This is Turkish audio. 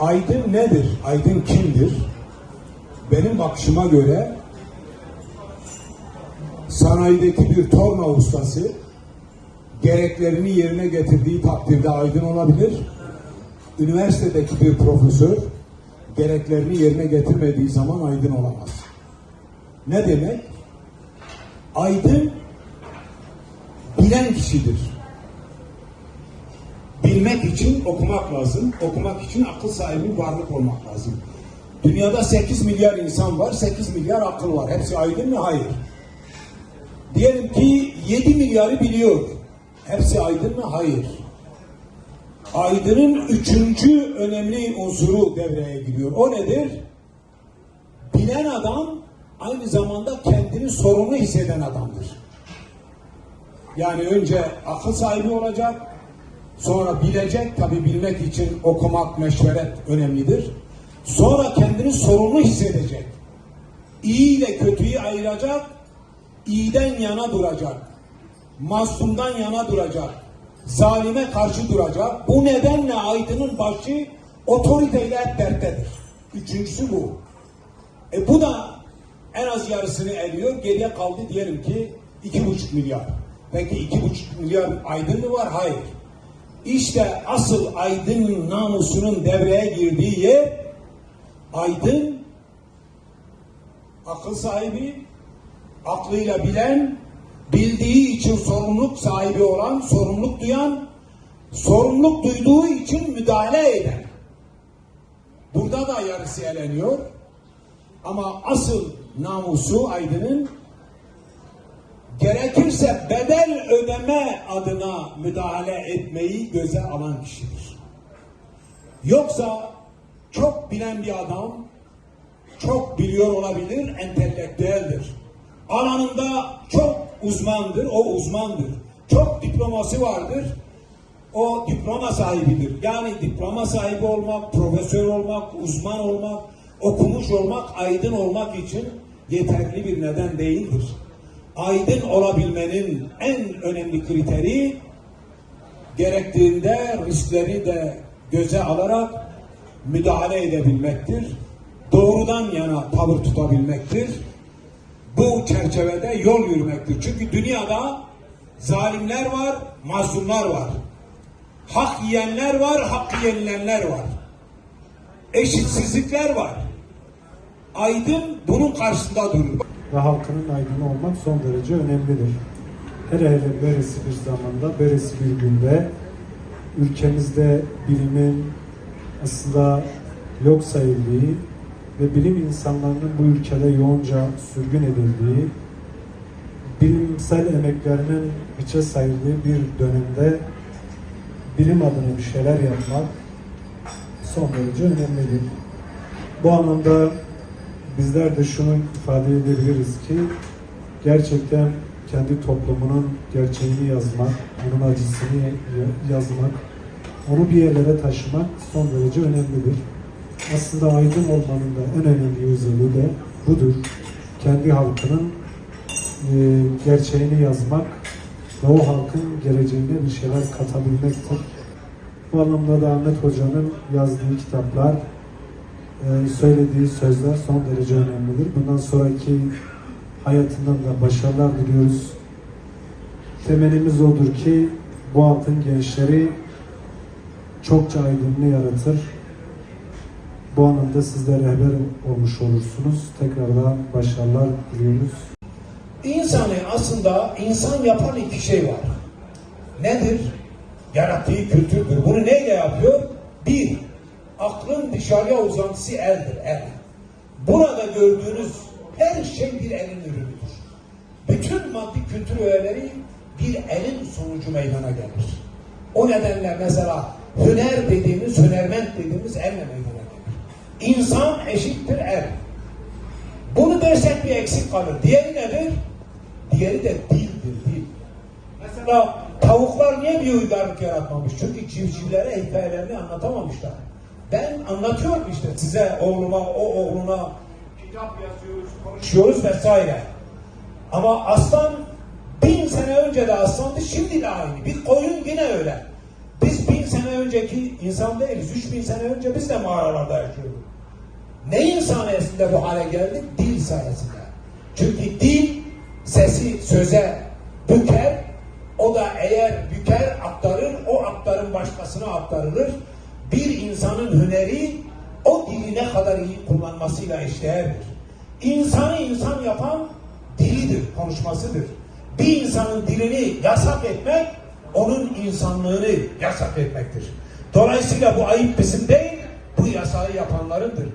Aydın nedir? Aydın kimdir? Benim bakışıma göre sanayideki bir torna ustası gereklerini yerine getirdiği takdirde aydın olabilir. Üniversitedeki bir profesör gereklerini yerine getirmediği zaman aydın olamaz. Ne demek? Aydın bilen kişidir. Bilmek için okumak lazım. Okumak için akıl sahibi varlık olmak lazım. Dünyada 8 milyar insan var, 8 milyar akıl var. Hepsi aydın mı? Hayır. Diyelim ki 7 milyarı biliyor. Hepsi aydın mı? Hayır. Aydının üçüncü önemli unsuru devreye giriyor. O nedir? Bilen adam aynı zamanda kendini sorumlu hisseden adamdır. Yani önce akıl sahibi olacak, sonra bilecek, tabi bilmek için okumak, meşveret önemlidir. Sonra kendini sorumlu hissedecek. İyi ile kötüyü ayıracak, iyiden yana duracak. Mazlumdan yana duracak. Zalime karşı duracak. Bu nedenle aydının başı otoriteyle hep derttedir. Üçüncüsü bu. E bu da en az yarısını eliyor. Geriye kaldı diyelim ki iki buçuk milyar. Peki iki buçuk milyar aydın mı var? Hayır. İşte asıl aydın namusunun devreye girdiği yer aydın akıl sahibi aklıyla bilen bildiği için sorumluluk sahibi olan sorumluluk duyan sorumluluk duyduğu için müdahale eden. Burada da yarısı eleniyor. Ama asıl namusu aydının gerekirse bedel ödeme adına müdahale etmeyi göze alan kişidir. Yoksa çok bilen bir adam çok biliyor olabilir, entelektüeldir. Alanında çok uzmandır, o uzmandır. Çok diploması vardır, o diploma sahibidir. Yani diploma sahibi olmak, profesör olmak, uzman olmak, okumuş olmak, aydın olmak için yeterli bir neden değildir. Aydın olabilmenin en önemli kriteri gerektiğinde riskleri de göze alarak müdahale edebilmektir. Doğrudan yana tavır tutabilmektir. Bu çerçevede yol yürümektir. Çünkü dünyada zalimler var, mazlumlar var. Hak yiyenler var, hakkı yenilenler var. Eşitsizlikler var. Aydın bunun karşısında durur. Ve halkının aydını olmak son derece önemlidir. Hele hele böylesi bir zamanda, böylesi bir günde ülkemizde bilimin aslında yok sayıldığı ve bilim insanlarının bu ülkede yoğunca sürgün edildiği, bilimsel emeklerinin hiçe sayıldığı bir dönemde bilim adına bir şeyler yapmak son derece önemlidir. Bu anlamda bizler de şunu ifade edebiliriz ki gerçekten kendi toplumunun gerçeğini yazmak, onun acısını ya- yazmak, onu bir yerlere taşımak son derece önemlidir. Aslında aydın olmanın da en önemli özelliği de budur. Kendi halkının e, gerçeğini yazmak ve o halkın geleceğine bir şeyler katabilmektir. Bu anlamda da Ahmet Hoca'nın yazdığı kitaplar, söylediği sözler son derece önemlidir. Bundan sonraki hayatından da başarılar diliyoruz. Temelimiz odur ki bu altın gençleri çokça aydınlığı yaratır. Bu anlamda siz de rehber olmuş olursunuz. Tekrardan başarılar diliyoruz. İnsanı aslında insan yapan iki şey var. Nedir? Yarattığı kültürdür. Bunu neyle yapıyor? Bir, aklın dışarıya uzantısı eldir, el. Burada gördüğünüz her şey bir elin ürünüdür. Bütün maddi kültür öğeleri bir elin sonucu meydana gelir. O nedenle mesela hüner dediğimiz, hünerment dediğimiz elle meydana gelir. İnsan eşittir el. Bunu dersek bir eksik kalır. Diğeri nedir? Diğeri de dildir, dil. Mesela tavuklar niye bir uygarlık yaratmamış? Çünkü civcivlere hikayelerini anlatamamışlar. Ben anlatıyorum işte size, oğluma, o oğluna kitap yazıyoruz, konuşuyoruz vesaire. Ama aslan bin sene önce de aslandı, şimdi de aynı. Bir koyun yine öyle. Biz bin sene önceki insan değiliz. 3000 sene önce biz de mağaralarda yaşıyorduk. Neyin sayesinde bu hale geldik? Dil sayesinde. Çünkü dil sesi söze büker, o da eğer büker aktarır, o aktarım başkasına aktarılır. Bir insanın hüneri o dili ne kadar iyi kullanmasıyla eşdeğerdir. İnsanı insan yapan dilidir, konuşmasıdır. Bir insanın dilini yasak etmek, onun insanlığını yasak etmektir. Dolayısıyla bu ayıp bizim değil, bu yasağı yapanlarındır.